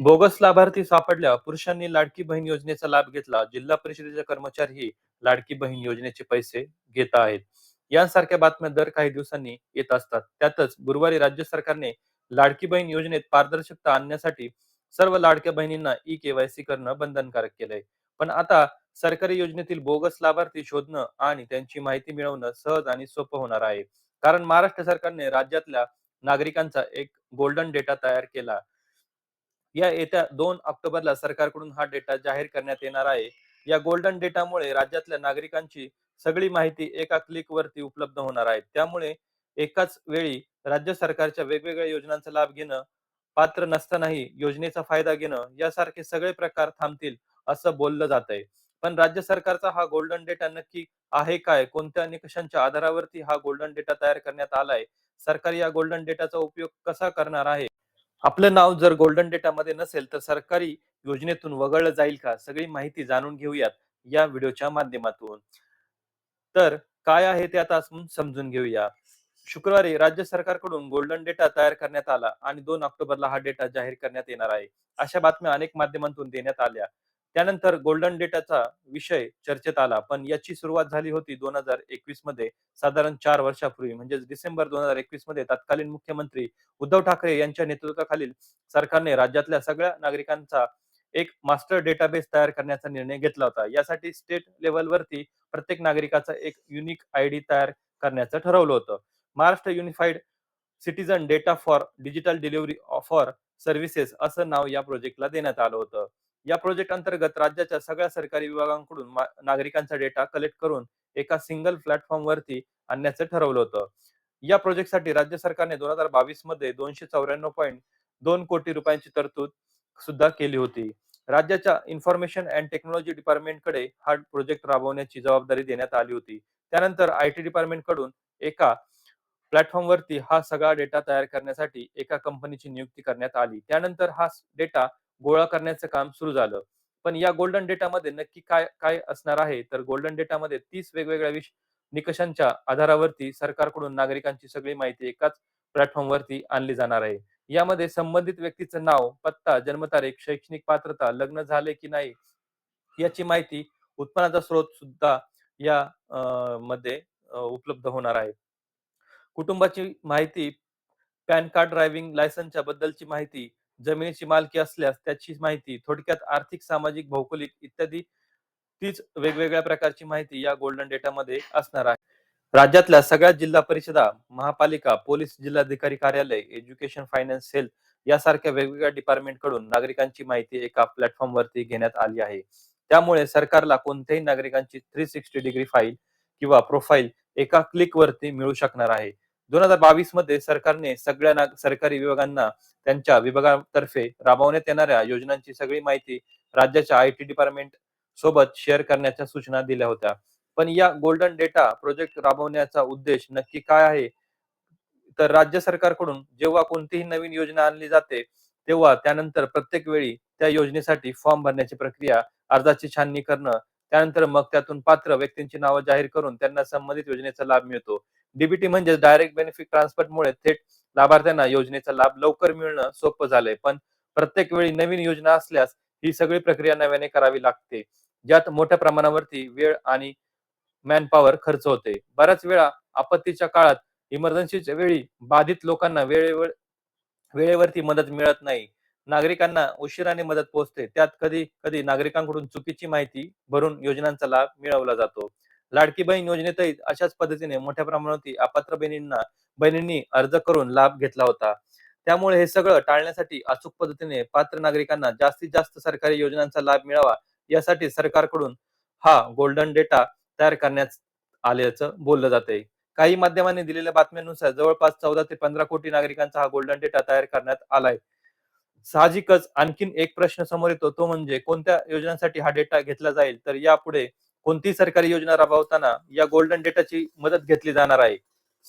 Bogus लाभार्थी सापडल्या. पुरुषांनी लाडकी बहीण योजनेचा लाभ घेतला. जिल्हा परिषदेचे कर्मचारीही लाडकी बहीण योजनेचे पैसे घेत आहेत. यांसारख्या बातम्या दर काही दिवसांनी येत असतात. त्यातच गुरुवारी राज्य सरकारने लाडकी बहीण योजनेत पारदर्शकता आणण्यासाठी सर्व लाडक्या बहिणींना ई केवायसी करणं बंधनकारक केलंय. पण आता सरकारी योजनेतील बोगस लाभार्थी शोधणं आणि त्यांची माहिती मिळवणं सहज आणि सोपं होणार आहे. कारण महाराष्ट्र सरकारने राज्यातल्या नागरिकांचा एक गोल्डन डेटा तयार केला. या येत्या दोन ऑक्टोबरला सरकारकडून हा डेटा जाहीर करण्यात येणार आहे. या गोल्डन डेटामुळे राज्यातल्या नागरिकांची सगळी माहिती एका क्लिक वरती उपलब्ध होणार आहे. त्यामुळे एकाच वेळी राज्य सरकारच्या वेगवेगळ्या योजनांचा लाभ घेणं पात्र नसतानाही योजनेचा फायदा घेणं यासारखे सगळे प्रकार थांबतील असं बोललं जात आहे पण राज्य सरकारचा हा गोल्डन डेटा नक्की आहे काय? कोणत्या निकषांच्या आधारावरती हा गोल्डन डेटा तयार करण्यात आलाय? सरकार या गोल्डन डेटाचा उपयोग कसा करणार आहे? आपलं नाव जर गोल्डन डेटा मध्ये नसेल तर सरकारी योजनेतून वगळलं जाईल का? सगळी माहिती जाणून घेऊयात या व्हिडिओच्या माध्यमातून. तर काय आहे ते आता समजून घेऊया. शुक्रवारी राज्य सरकारकडून गोल्डन डेटा तयार करण्यात आला आणि दोन ऑक्टोबरला हा डेटा जाहीर करण्यात येणार आहे. अशा बातम्या अनेक माध्यमांतून देण्यात आल्या. त्यानंतर गोल्डन डेटाचा विषय चर्चेत आला. पण याची सुरुवात झाली होती दोन हजार एकवीसमध्ये साधारण चार वर्षापूर्वी. म्हणजेच डिसेंबर दोन हजार एकवीसमध्ये तत्कालीन मुख्यमंत्री उद्धव ठाकरे यांच्या नेतृत्वाखालील सरकारने राज्यातल्या सगळ्या नागरिकांचा एक मास्टर डेटाबेस तयार करण्याचा निर्णय घेतला होता. यासाठी स्टेट लेवलवरती प्रत्येक नागरिकाचा एक युनिक आय डी तयार करण्याचं ठरवलं होतं. Maharashtra unified citizen data for digital delivery for services असं नाव या प्रोजेक्टला देण्यात आलं होतं. या प्रोजेक्ट अंतर्गत राज्याच्या सगळ्या सरकारी विभागांकडून नागरिकांचा डेटा कलेक्ट करून एका सिंगल प्लॅटफॉर्म वरती आणण्याचं ठरवलं होतं. या प्रोजेक्टसाठी राज्य सरकारने दोन हजार बावीसमध्ये दोनशे चौऱ्याण्णव पॉईंट दोन कोटी रुपयांची तरतूद सुद्धा केली होती. राज्याच्या इन्फॉर्मेशन अँड टेक्नॉलॉजी डिपार्टमेंटकडे हा प्रोजेक्ट राबवण्याची जबाबदारी देण्यात आली होती. त्यानंतर आय टी डिपार्टमेंटकडून एका प्लॅटफॉर्मवरती हा सगळा डेटा तयार करण्यासाठी एका कंपनीची नियुक्ती करण्यात आली. त्यानंतर हा डेटा गोळा करण्याचं काम सुरू झालं. पण या गोल्डन डेटामध्ये नक्की काय काय असणार आहे? तर गोल्डन डेटामध्ये तीस वेगवेगळ्या विष निकषांच्या आधारावरती सरकारकडून नागरिकांची सगळी माहिती एकाच प्लॅटफॉर्म वरती आणली जाणार आहे. यामध्ये संबंधित व्यक्तीचं नाव पत्ता जन्मतारीख शैक्षणिक पात्रता लग्न झाले की नाही याची माहिती उत्पन्नाचा स्रोत सुद्धा या अं, मध्ये उपलब्ध होणार आहे. कुटुंबाची माहिती पॅन कार्ड ड्रायव्हिंग लायसन्सच्या बद्दलची माहिती जमिनीची मालकी असल्यास त्याची माहिती थोडक्यात आर्थिक सामाजिक भौगोलिक इत्यादी तीच वेगवेगळ्या प्रकारची माहिती या गोल्डन डेटामध्ये असणार आहे. राज्यातल्या सगळ्या जिल्हा परिषदा महापालिका पोलीस जिल्हाधिकारी कार्यालय एज्युकेशन फायनान्स हेल्थ यासारख्या वेगवेगळ्या डिपार्टमेंटकडून नागरिकांची माहिती एका प्लॅटफॉर्म वरती घेण्यात आली आहे. त्यामुळे सरकारला कोणत्याही नागरिकांची थ्री सिक्स्टी डिग्री फाईल किंवा प्रोफाईल एका क्लिक वरती मिळू शकणार आहे. दोन हजार बावीसमध्ये सरकारने सगळ्या सरकारी विभागांना त्यांच्या विभागातर्फे राबवण्यात येणाऱ्या योजनांची सगळी माहिती राज्याच्या आय टी डिपार्टमेंट सोबत शेअर करण्याच्या सूचना दिल्या होत्या. पण या गोल्डन डेटा प्रोजेक्ट राबवण्याचा उद्देश नक्की काय आहे? तर राज्य सरकारकडून जेव्हा कोणतीही नवीन योजना आणली जाते तेव्हा त्यानंतर प्रत्येक वेळी त्या योजनेसाठी फॉर्म भरण्याची प्रक्रिया अर्जाची छाननी करणं त्यानंतर मग त्यातून पात्र व्यक्तींची नावं जाहीर करून त्यांना संबंधित योजनेचा लाभ मिळतो. डीबीटी म्हणजे डायरेक्ट बेनिफिट ट्रान्सफरमुळे थेट लाभार्थ्यांना योजनेचा लाभ लवकर मिळणं सोपं झालंय. पण प्रत्येक वेळी नवीन योजना असल्यास ही सगळी प्रक्रिया नव्याने करावी लागते. ज्यात मोठ्या प्रमाणावरती वेळ आणि मॅन पॉवर खर्च होते. बऱ्याच वेळा आपत्तीच्या काळात इमर्जन्सीच्या वेळी बाधित लोकांना वेळेवर वेळेवरती मदत मिळत नाही. नागरिकांना उशिराने मदत पोहोचते. त्यात कधी कधी नागरिकांकडून चुकीची माहिती भरून योजनांचा लाभ मिळवला जातो. लाडकी बहीण योजनेतही अशाच पद्धतीने मोठ्या प्रमाणावरती अपात्र बहिणींना बहिणींनी अर्ज करून लाभ घेतला होता. त्यामुळे हे सगळं टाळण्यासाठी अचूक पद्धतीने पात्र नागरिकांना जास्तीत जास्त सरकारी योजनांचा लाभ मिळावा यासाठी सरकारकडून हा गोल्डन डेटा तयार करण्यात आल्याचं बोललं जाते काही माध्यमांनी दिलेल्या बातम्यांनुसार जवळपास चौदा ते पंधरा कोटी नागरिकांचा हा गोल्डन डेटा तयार करण्यात आलाय. साहजिकच आणखीन एक प्रश्न समोर येतो तो म्हणजे कोणत्या योजनांसाठी हा डेटा घेतला जाईल? तर यापुढे कोणतीही सरकारी योजना राबवताना या गोल्डन डेटाची मदत घेतली जाणार आहे.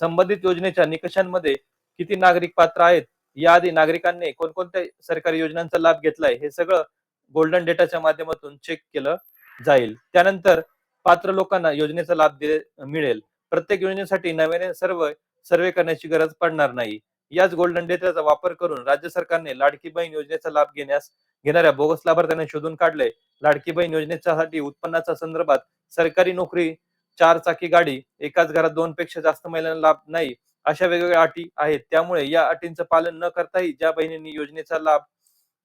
संबंधित योजनेच्या निकषांमध्ये किती नागरिक पात्र आहेत याआधी नागरिकांनी कोणकोणत्या सरकारी योजनांचा लाभ घेतलाय हे सगळं गोल्डन डेटाच्या माध्यमातून चेक केलं जाईल. त्यानंतर पात्र लोकांना योजनेचा लाभ दिले मिळेल. प्रत्येक योजनेसाठी नव्याने सर्व सर्वे करण्याची गरज पडणार नाही. याच गोल्डन डेटाचा वापर करून राज्य सरकारने लाडकी बहीण योजनेचा लाभ घेण्यास घेणाऱ्या बोगस लाभार्थ्यांना शोधून काढले लाडकी बहीण योजनेच्यासाठी उत्पन्नाच्या संदर्भात सरकारी नोकरी चार चाकी गाडी एकाच घरात दोन पेक्षा जास्त महिलांना लाभ नाही अशा वेगवेगळ्या अटी आहेत. त्यामुळे या अटींचं पालन न करताही ज्या बहिणींनी योजनेचा लाभ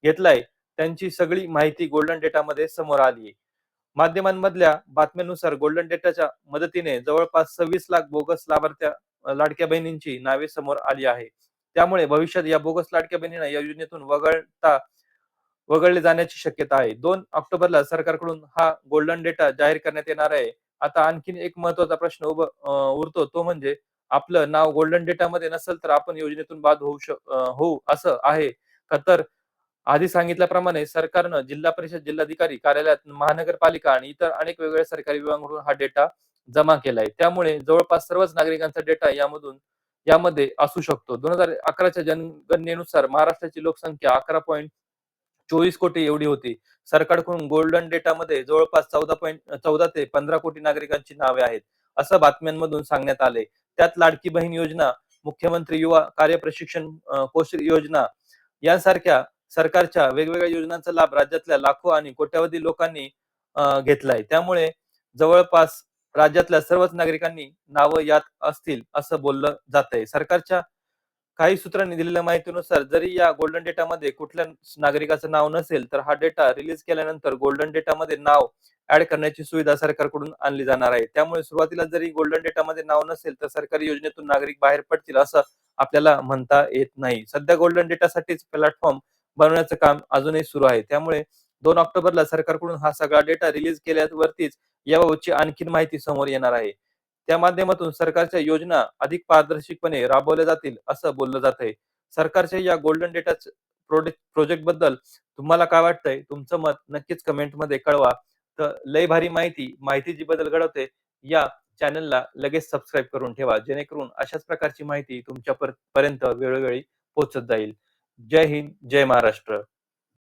घेतलाय त्यांची सगळी माहिती गोल्डन डेटामध्ये समोर आली आहे. माध्यमांमधल्या बातम्यांनुसार गोल्डन डेटाच्या मदतीने जवळपास सव्वीस लाख बोगस लाभार्थ्या लाडक्या बहिणींची नावे समोर आली आहे. त्यामुळे भविष्यात या बोगस लाडक्या बहिणींना या योजनेतून वगळता वगळले जाण्याची शक्यता आहे. दोन ऑक्टोबरला सरकारकडून हा गोल्डन डेटा जाहीर करण्यात येणार आहे. आता आणखीन एक महत्त्वाचा प्रश्न उभ उरतो तो म्हणजे आपलं नाव गोल्डन डेटामध्ये नसेल तर आपण योजनेतून बाद होऊ शक होऊ असं आहे. का तर आधी सांगितल्याप्रमाणे सरकारनं जिल्हा परिषद जिल्हाधिकारी कार्यालयात महानगरपालिका आणि इतर अनेक वेगवेगळ्या सरकारी विभागांकडून हा डेटा जमा केलाय. त्यामुळे जवळपास सर्वच नागरिकांचा डेटा यामधून यामध्ये असू शकतो. दोन हजार अकराच्या जनगणनेनुसार महाराष्ट्राची लोकसंख्या अकरा पॉईंट चोवीस कोटी एवढी होती. सरकारकडून गोल्डन डेटामध्ये जवळपास चौदा पॉईंट चौदा ते पंधरा कोटी नागरिकांची नावे आहेत असं बातम्यांमधून सांगण्यात आले. त्यात लाडकी बहीण योजना मुख्यमंत्री युवा कार्य प्रशिक्षण कोश योजना यांसारख्या सरकारच्या वेगवेगळ्या योजनांचा लाभ राज्यातल्या लाखो आणि कोट्यावधी लोकांनी घेतलाय. त्यामुळे जवळपास राज्यातल्या सर्वच नागरिकांनी नावं यात असतील असं बोललं जात आहे सरकारच्या काही सूत्रांनी दिलेल्या माहितीनुसार जरी या गोल्डन डेटामध्ये कुठल्या नागरिकाचं नाव नसेल तर हा डेटा रिलीज केल्यानंतर गोल्डन डेटामध्ये नाव ऍड करण्याची सुविधा सरकारकडून आणली जाणार आहे. त्यामुळे सुरुवातीला जरी गोल्डन डेटामध्ये नाव नसेल तर सरकारी योजनेतून नागरिक बाहेर पडतील असं आपल्याला म्हणता येत नाही. सध्या गोल्डन डेटासाठीच प्लॅटफॉर्म बनवण्याचं काम अजूनही सुरू आहे. त्यामुळे दोन ऑक्टोबरला सरकारकडून हा सगळा डेटा रिलीज केल्यावरतीच याबाबतची आणखीन माहिती समोर येणार आहे. त्या माध्यमातून सरकारच्या योजना अधिक पारदर्शकपणे राबवल्या जातील असं बोललं जात आहे सरकारच्या या गोल्डन डेटा प्रोजेक्टबद्दल तुम्हाला काय वाटतंय? तुमचं मत नक्कीच कमेंटमध्ये कळवा. तर लय भारी माहिती माहिती जी बदल घडवते या चॅनलला लगेच सबस्क्राईब करून ठेवा. जेणेकरून अशाच प्रकारची माहिती तुमच्या पर्यंत वेळोवेळी पोहोचत जाईल. जय हिंद जय महाराष्ट्र.